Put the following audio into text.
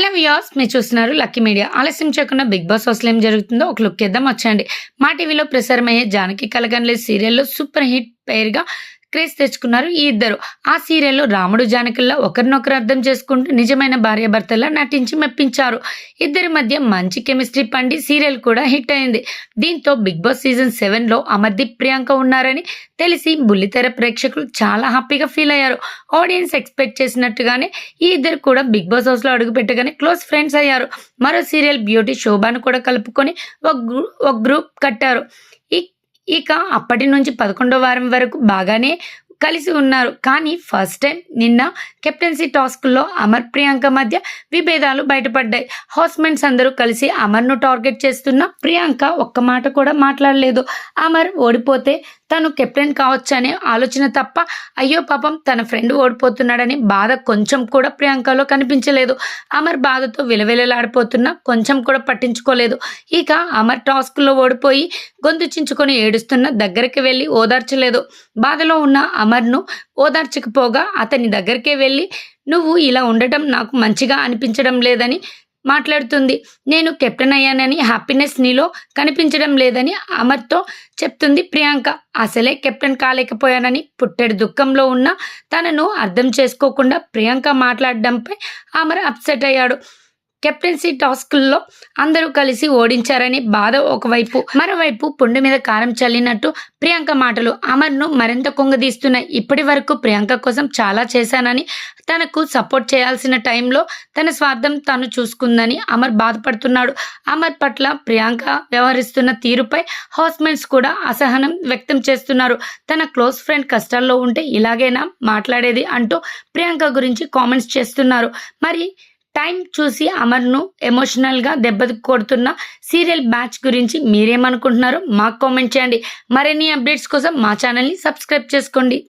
Hello viewers మీరు చూస్తున్నారు lucky media. ఆలస్యం చేయకుండా బిగ్ బాస్ హౌస్లో ఏం జరుగుతుందో ఒక లుక్ ఇద్దాం వచ్చండి మా టీవీలో ప్రసారమయ్యే జానకి కలగన్లే సీరియల్లో సూపర్ హిట్ పేరుగా క్రేజ్ తెచ్చుకున్నారు ఈ ఇద్దరు. ఆ సీరియల్లో రాముడు జానకిల్లా ఒకరినొకరు అర్థం చేసుకుంటూ నిజమైన భార్యాభర్తలా నటించి మెప్పించారు. ఇద్దరి మధ్య మంచి కెమిస్ట్రీ పండి సీరియల్ కూడా హిట్ అయింది. దీంతో బిగ్ బాస్ సీజన్ సెవెన్లో అమర్దీప్ ప్రియాంక ఉన్నారని తెలిసి బుల్లితెర ప్రేక్షకులు చాలా హ్యాపీగా ఫీల్ అయ్యారు. ఆడియన్స్ ఎక్స్పెక్ట్ చేసినట్టుగానే ఈ ఇద్దరు కూడా బిగ్ బాస్ హౌస్లో అడుగుపెట్టగానే క్లోజ్ ఫ్రెండ్స్ అయ్యారు. మరో సీరియల్ బ్యూటీ శోభాను కూడా కలుపుకొని ఒక ఒక గ్రూప్ కట్టారు. ఈ ఇక అప్పటి నుంచి పదకొండో వారం వరకు బాగానే కలిసి ఉన్నారు. కానీ ఫస్ట్ టైం నిన్న కెప్టెన్సీ టాస్క్లో అమర్ ప్రియాంక మధ్య విభేదాలు బయటపడ్డాయి. హౌస్మెంట్స్ అందరూ కలిసి అమర్ను టార్గెట్ చేస్తున్న ప్రియాంక ఒక్క మాట కూడా మాట్లాడలేదు. అమర్ ఓడిపోతే తను కెప్టెన్ కావచ్చనే ఆలోచన తప్ప అయ్యో పాపం తన ఫ్రెండ్ ఓడిపోతున్నాడని బాధ కొంచెం కూడా ప్రియాంకలో కనిపించలేదు. అమర్ బాధతో విలవిలలాడిపోతున్నా కొంచెం కూడా పట్టించుకోలేదు. ఇక అమర్ టాస్క్లో ఓడిపోయి గొంతు చించుకొని ఏడుస్తున్న దగ్గరికి వెళ్ళి ఓదార్చలేదు. బాధలో ఉన్న అమర్ను ఓదార్చకపోగా అతని దగ్గరికే వెళ్ళి నువ్వు ఇలా ఉండటం నాకు మంచిగా అనిపించడం లేదని మాట్లాడుతుంది. నేను కెప్టెన్ అయ్యానని హ్యాపీనెస్ నీలో కనిపించడం లేదని అమర్తో చెప్తుంది ప్రియాంక. అసలే కెప్టెన్ కాలేకపోయానని పుట్టెడు దుఃఖంలో ఉన్న తనను అర్థం చేసుకోకుండా ప్రియాంక మాట్లాడడంపై అమర్ అప్సెట్ అయ్యాడు. కెప్టెన్సీ టాస్క్ల్లో అందరూ కలిసి ఓడించారని బాధ ఒకవైపు మరోవైపు పుండు మీద కారం చల్లినట్టు ప్రియాంక మాటలు అమర్ను మరింత కుంగదీస్తున్న ఇప్పటి వరకు ప్రియాంక కోసం చాలా చేశానని తనకు సపోర్ట్ చేయాల్సిన టైంలో తన స్వార్థం తాను చూసుకుందని అమర్ బాధపడుతున్నాడు. అమర్ పట్ల ప్రియాంక వ్యవహరిస్తున్న తీరుపై హౌస్మేట్స్ కూడా అసహనం వ్యక్తం చేస్తున్నారు. తన క్లోజ్ ఫ్రెండ్ కష్టాల్లో ఉంటే ఇలాగైనా మాట్లాడేది అంటూ ప్రియాంక గురించి కామెంట్స్ చేస్తున్నారు. మరి టైం చూసి అమర్ను ఎమోషనల్గా దెబ్బ కొడుతున్న సీరియల్ బ్యాచ్ గురించి మీరేమనుకుంటున్నారో మాకు కామెంట్ చేయండి. మరిన్ని అప్డేట్స్ కోసం మా ఛానల్ని సబ్స్క్రైబ్ చేసుకోండి.